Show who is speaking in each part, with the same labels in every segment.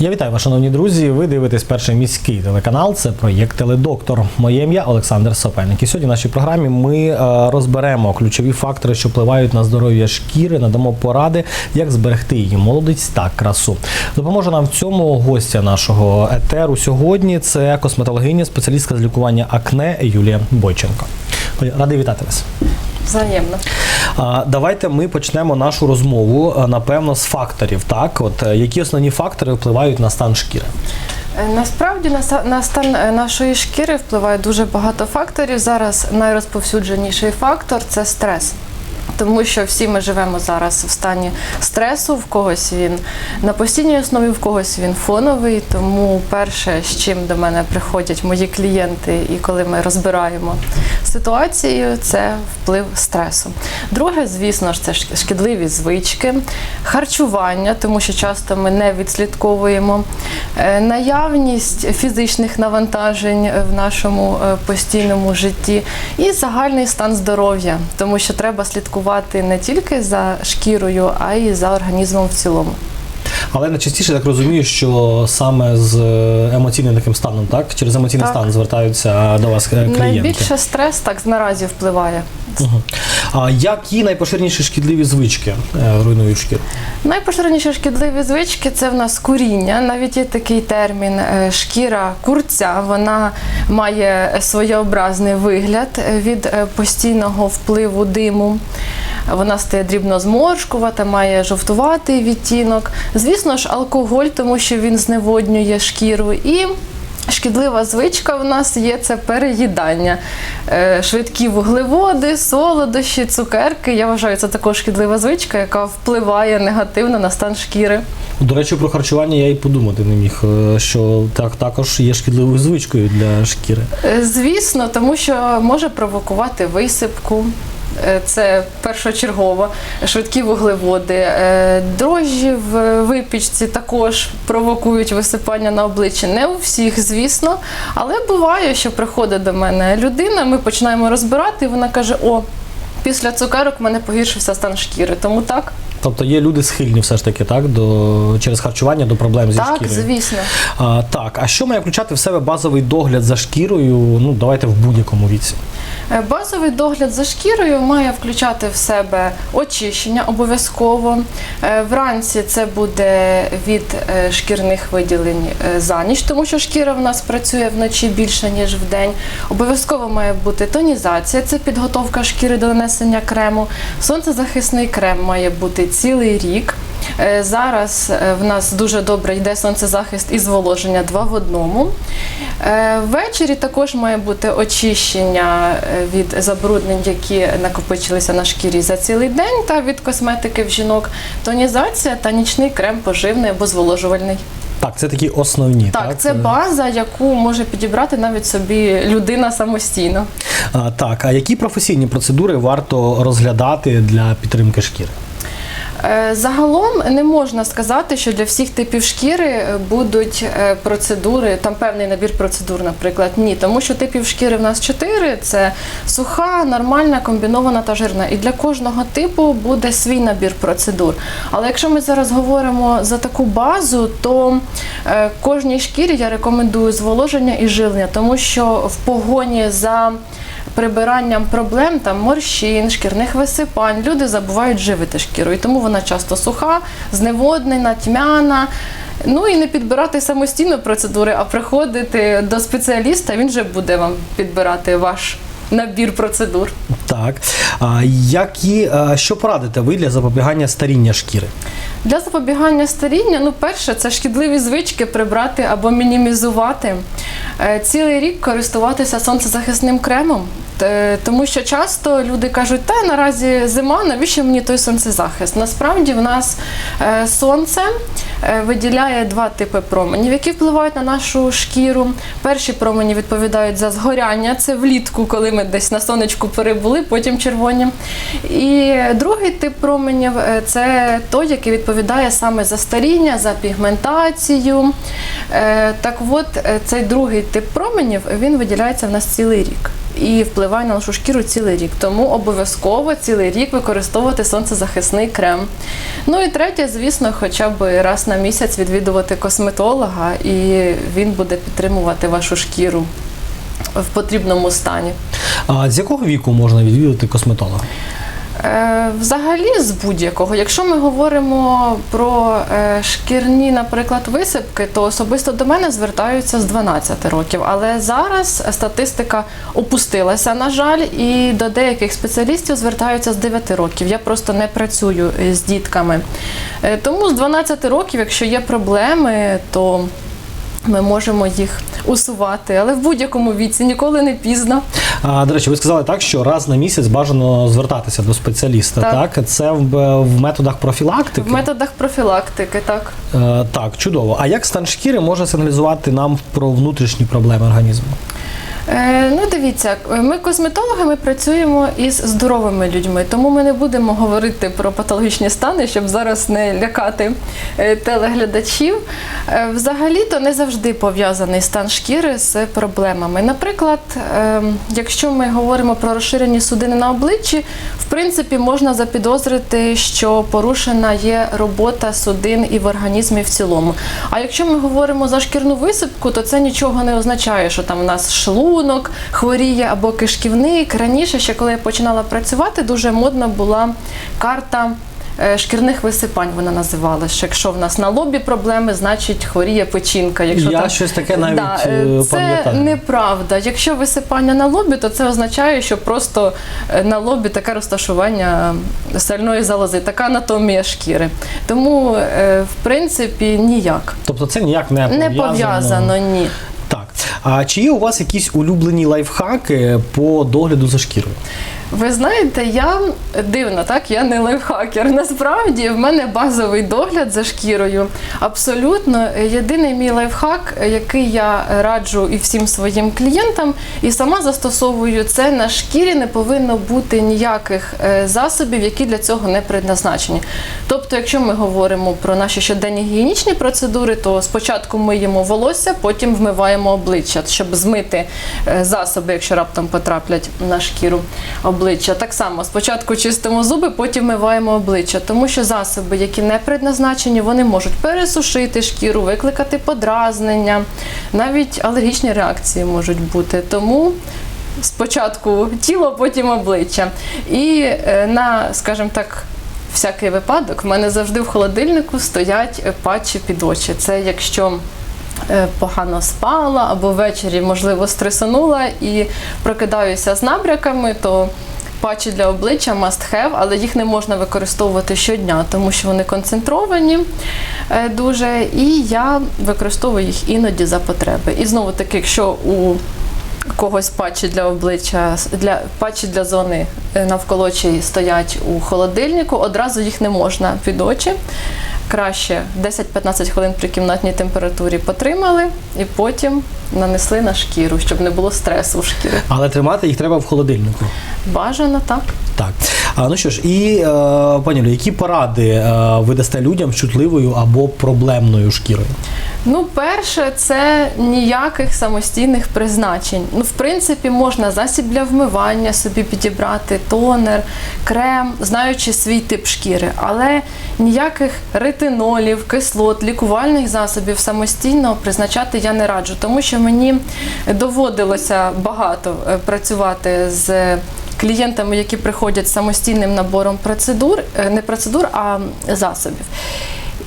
Speaker 1: Я вітаю вас, шановні друзі. Ви дивитесь перший міський телеканал. Це проєкт Теледоктор. Моє ім'я Олександр Сопельник. І сьогодні в нашій програмі ми е, розберемо ключові фактори, що впливають на здоров'я шкіри, надамо поради, як зберегти її молодість та красу. Допоможе нам в цьому гостя нашого етеру сьогодні. Це косметологиня, спеціалістка з лікування акне Юлія Бойченко. Радий вітати вас.
Speaker 2: Взаємно.
Speaker 1: Давайте ми почнемо нашу розмову напевно з факторів. Так, от е, які основні фактори впливають на стан шкіри?
Speaker 2: Е, Насправді на стан е, нашої шкіри впливає дуже багато факторів. Зараз найрозповсюдженіший фактор це стрес. Тому що всі ми живемо зараз в стані стресу, в когось він на постійній основі, в когось він фоновий. Тому перше, з чим до мене приходять мої клієнти, і коли ми розбираємо ситуацію, це вплив стресу. Друге, звісно ж, це шкідливі звички, харчування, тому що часто ми не відслідковуємо е, наявність фізичних навантажень в нашому е, постійному житті, і загальний стан здоров'я, тому що треба слідкувати не тільки за шкірою, а й за організмом в цілому.
Speaker 1: Але найчастіше так розумію, що саме з е, емоційним таким станом, так через емоційний
Speaker 2: Так.
Speaker 1: стан звертаються до вас е, клієнти.
Speaker 2: Найбільше стрес так наразі впливає.
Speaker 1: Мгм. А які найпоширеніші шкідливі звички е, руйнують шкіру?
Speaker 2: Найпоширеніші шкідливі звички це в нас куріння. Навіть є такий термін шкіра курця. Вона має своєобразний вигляд від постійного впливу диму. Вона стає дрібно зморшкувата, має жовтуватий відтінок. Звісно ж, алкоголь, тому що він зневоднює шкіру. І Шкідлива звичка в нас є це переїдання. Е, Швидкі вуглеводи, солодощі, цукерки. Я вважаю, це також шкідлива звичка, яка впливає негативно на стан шкіри.
Speaker 1: До речі, про харчування я і подумати не міг, е, що так також є шкідливою звичкою для шкіри.
Speaker 2: Е, Звісно, тому що може провокувати висипку. Е, Це першочергово швидкі вуглеводи. Е, Дрожжі в випічці також провокують висипання на обличчі. Не у всіх, звісно, але буває, що приходить до мене людина, ми починаємо розбирати, і вона каже: О, після цукерок в мене погіршився стан шкіри. Тому так,
Speaker 1: Тобто є люди схильні все ж таки так до через харчування до проблем зі
Speaker 2: так,
Speaker 1: шкірою.
Speaker 2: звісно.
Speaker 1: А, так, а що має включати в себе базовий догляд за шкірою? Ну давайте в будь-якому віці.
Speaker 2: Е, Базовий догляд за шкірою має включати в себе очищення обов'язково. Е, Вранці це буде від е, шкірних виділень за ніч, тому що шкіра в нас працює вночі більше, ніж вдень. Обов'язково має бути тонізація, це підготовка шкіри до нанесення крему. Сонцезахисний крем має бути цілий рік. Е, Зараз е, в нас дуже добре йде сонцезахист і зволоження два в одному. Е, Ввечері також має бути очищення від забруднень, які накопичилися на шкірі за цілий день, та від косметики в жінок. Тонізація та нічний крем поживний або зволожувальний.
Speaker 1: Так, це такі основні. Так,
Speaker 2: Так, це база, яку може підібрати навіть собі людина самостійно.
Speaker 1: А, так, а які професійні процедури варто розглядати для підтримки шкіри?
Speaker 2: Е, Загалом не можна сказати, що для всіх типів шкіри е, будуть е, процедури, там певний набір процедур, наприклад. Ні, тому що типів шкіри в нас чотири: це суха, нормальна, комбінована та жирна. І для кожного типу буде свій набір процедур. Але якщо ми зараз говоримо за таку базу, то кожній шкірі я рекомендую зволоження і жилення, тому що в погоні за прибиранням проблем, там морщин, шкірних висипань, люди забувають живити шкіру. І тому вона часто суха, зневоднена, тьмяна. Ну і не підбирати самостійно процедури, а приходити до спеціаліста, він вже буде вам підбирати ваш набір процедур.
Speaker 1: Так. А, які, що порадите ви для запобігання старіння шкіри?
Speaker 2: Для запобігання старіння, ну, перше, це шкідливі звички прибрати або мінімізувати. Е, Цілий рік користуватися сонцезахисним кремом, тому що часто люди кажуть, та наразі зима, навіщо мені той сонцезахист? Насправді в нас е, сонце е, виділяє два типи променів, які впливають на нашу шкіру. Перші промені відповідають за згоряння, це влітку, коли ми десь на сонечку перебули, потім червоні. І другий тип променів е, це той, який відповідає саме за старіння, за пігментацію. Е, Так от, е, цей другий тип променів він виділяється в нас цілий рік. І впливає на нашу шкіру цілий рік. Тому обов'язково цілий рік використовувати сонцезахисний крем. Ну і третє, звісно, хоча б раз на місяць відвідувати косметолога, і він буде підтримувати вашу шкіру в потрібному стані.
Speaker 1: А з якого віку можна відвідати косметолога?
Speaker 2: Е, Взагалі з будь-якого. Якщо ми говоримо про е, шкірні, наприклад, висипки, то особисто до мене звертаються з 12 років. Але зараз статистика опустилася, на жаль, і до деяких спеціалістів звертаються з 9 років. Я просто не працюю з дітками. Е, Тому з 12 років, якщо є проблеми, то ми можемо їх усувати, але в будь-якому віці ніколи не пізно.
Speaker 1: А, до речі, ви сказали так, що раз на місяць бажано звертатися до спеціаліста. Так,
Speaker 2: Так.
Speaker 1: це в, в методах профілактики.
Speaker 2: В методах профілактики, так.
Speaker 1: Е, так, чудово. А як стан шкіри може сигналізувати нам про внутрішні проблеми організму?
Speaker 2: Е, ну, дивіться, ми косметологами працюємо із здоровими людьми, тому ми не будемо говорити про патологічні стани, щоб зараз не лякати е, телеглядачів. Е, взагалі-то не завжди пов'язаний стан шкіри з проблемами. Наприклад, якщо ми говоримо про розширені судини на обличчі, в принципі, можна запідозрити, що порушена є робота судин і в організмі в цілому. А якщо ми говоримо за шкірну висипку, то це нічого не означає, що там у нас шлунок хворіє або кишківник. Раніше, ще коли я починала працювати, дуже модна була карта. е, Шкірних висипань вона називалася. що Якщо в нас на лобі проблеми, значить хворіє печінка. Якщо
Speaker 1: Я
Speaker 2: там
Speaker 1: щось таке навіть
Speaker 2: Да,
Speaker 1: е,
Speaker 2: е, це неправда. Якщо висипання на лобі, то це означає, що просто на лобі таке розташування сальної залози, така анатомія шкіри. Тому, в принципі, ніяк.
Speaker 1: Тобто це ніяк не
Speaker 2: Не
Speaker 1: пов'язано.
Speaker 2: пов'язано, ні.
Speaker 1: А чи є у вас якісь улюблені лайфхаки по догляду за шкірою?
Speaker 2: Ви знаєте, я дивно, так? Я не лайфхакер. Насправді в мене базовий догляд за шкірою. Абсолютно єдиний мій лайфхак, який я раджу і всім своїм клієнтам, і сама застосовую це на шкірі не повинно бути ніяких е, засобів, які для цього не предназначені. Тобто, якщо ми говоримо про наші щоденні гігієнічні процедури, то спочатку миємо волосся, потім вмиваємо обличчя, щоб змити е, засоби, якщо раптом потраплять на шкіру обличчя. Так само спочатку чистимо зуби, потім вмиваємо обличчя, тому що засоби, які не предназначені, вони можуть пересушити шкіру, викликати подразнення, навіть алергічні реакції можуть бути. Тому спочатку тіло, потім обличчя. І е, на, скажімо так, всякий випадок, в мене завжди в холодильнику стоять е, патчі під очі. Це якщо погано спала або ввечері, можливо, стресанула і прокидаюся з набряками, то патчі для обличчя must have, але їх не можна використовувати щодня, тому що вони концентровані е, дуже, і я використовую їх іноді за потреби. І знову таки, якщо у когось патчі для обличчя, для патчі для зони е, навколо очей стоять у холодильнику, одразу їх не можна під очі. Краще 10-15 хвилин при кімнатній температурі потримали і потім нанесли на шкіру, щоб не було стресу у шкірі.
Speaker 1: Але тримати їх треба в холодильнику.
Speaker 2: Бажано так.
Speaker 1: Так. А, ну що ж, і е, пані які поради е, ви дасте людям з чутливою або проблемною шкірою?
Speaker 2: Ну, перше, це ніяких самостійних призначень. Ну, в принципі, можна засіб для вмивання собі підібрати, тонер, крем, знаючи свій тип шкіри, але ніяких ретинолів, кислот, лікувальних засобів самостійно призначати я не раджу, тому що мені доводилося багато е, працювати з. Клієнтами, які приходять самостійним набором процедур, е, не процедур, а засобів.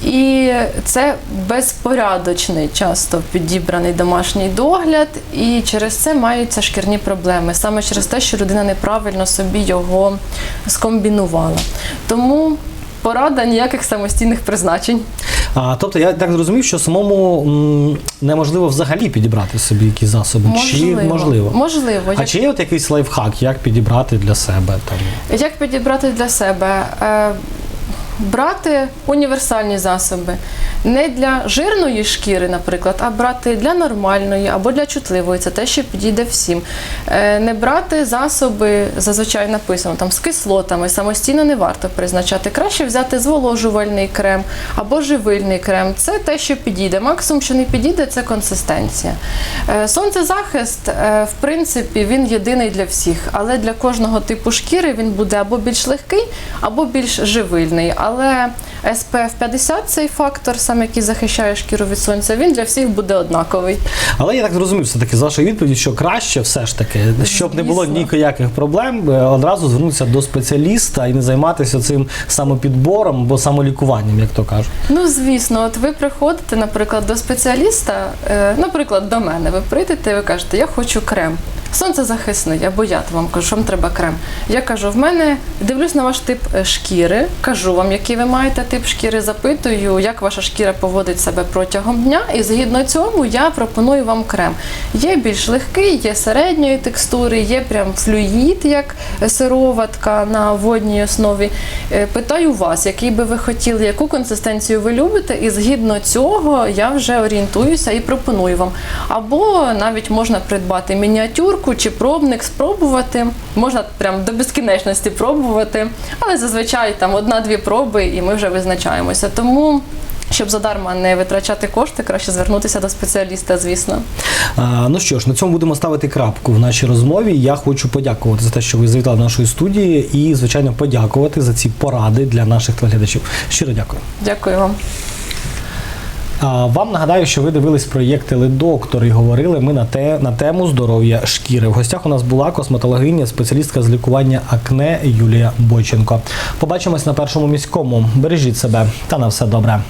Speaker 2: І це безпорядочний, часто підібраний домашній догляд, і через це маються шкірні проблеми, саме через те, що людина неправильно собі його скомбінувала. Тому порада ніяких самостійних призначень.
Speaker 1: А, тобто я так зрозумів, що самому м, неможливо взагалі підібрати собі якісь засоби. Чи можливо?
Speaker 2: Можливо.
Speaker 1: А
Speaker 2: Як-
Speaker 1: чи є от якийсь лайфхак, як підібрати для себе там?
Speaker 2: Як підібрати для себе? Е, брати універсальні засоби. Не для жирної шкіри, наприклад, а брати для нормальної або для чутливої. Це те, що підійде всім. Е, Не брати засоби, зазвичай написано там з кислотами, самостійно не варто призначати. Краще взяти зволожувальний крем або живильний крем. Це те, що підійде. Максимум, що не підійде, це консистенція. Е, Сонцезахист, е, в принципі, він єдиний для всіх, але для кожного типу шкіри він буде або більш легкий, або більш живильний. Але SPF 50 цей фактор, сам який захищає шкіру від сонця, він для всіх буде однаковий.
Speaker 1: Але я так зрозумів все-таки з вашої відповіді, що краще все ж таки, щоб не було ніяких проблем, е, одразу звернутися до спеціаліста і не займатися цим самопідбором або самолікуванням, як то кажуть.
Speaker 2: Ну, звісно, от ви приходите, наприклад, до спеціаліста, е, наприклад, до мене. Ви прийдете і ви кажете, я хочу крем. Сонцезахисний, або я вам кажу, що вам треба крем. Я кажу, в мене дивлюсь на ваш тип е, шкіри, кажу вам, який ви маєте тип шкіри, запитую, як ваша шкіра поводить себе протягом дня, і згідно цьому я пропоную вам крем. Є більш легкий, є середньої текстури, є прям флюїд, як сироватка на водній основі. Е, Питаю вас, який би ви хотіли, яку консистенцію ви любите, і згідно цього я вже орієнтуюся і пропоную вам. Або навіть можна придбати мініатюрку чи пробник, спробувати. Можна прям до безкінечності пробувати, але зазвичай там одна-дві проби, і ми вже визначаємося. Тому. Щоб задарма не витрачати кошти, краще звернутися до спеціаліста, звісно.
Speaker 1: А, ну що ж, на цьому будемо ставити крапку в нашій розмові. Я хочу подякувати за те, що ви завітали до нашої студії, і звичайно подякувати за ці поради для наших телеглядачів. Щиро дякую.
Speaker 2: Дякую вам.
Speaker 1: Вам нагадаю, що ви дивились проєкт «Теледоктор» і говорили ми на, те, на тему здоров'я шкіри. В гостях у нас була косметологиня, спеціалістка з лікування акне Юлія Бойченко. Побачимось на першому міському. Бережіть себе та на все добре.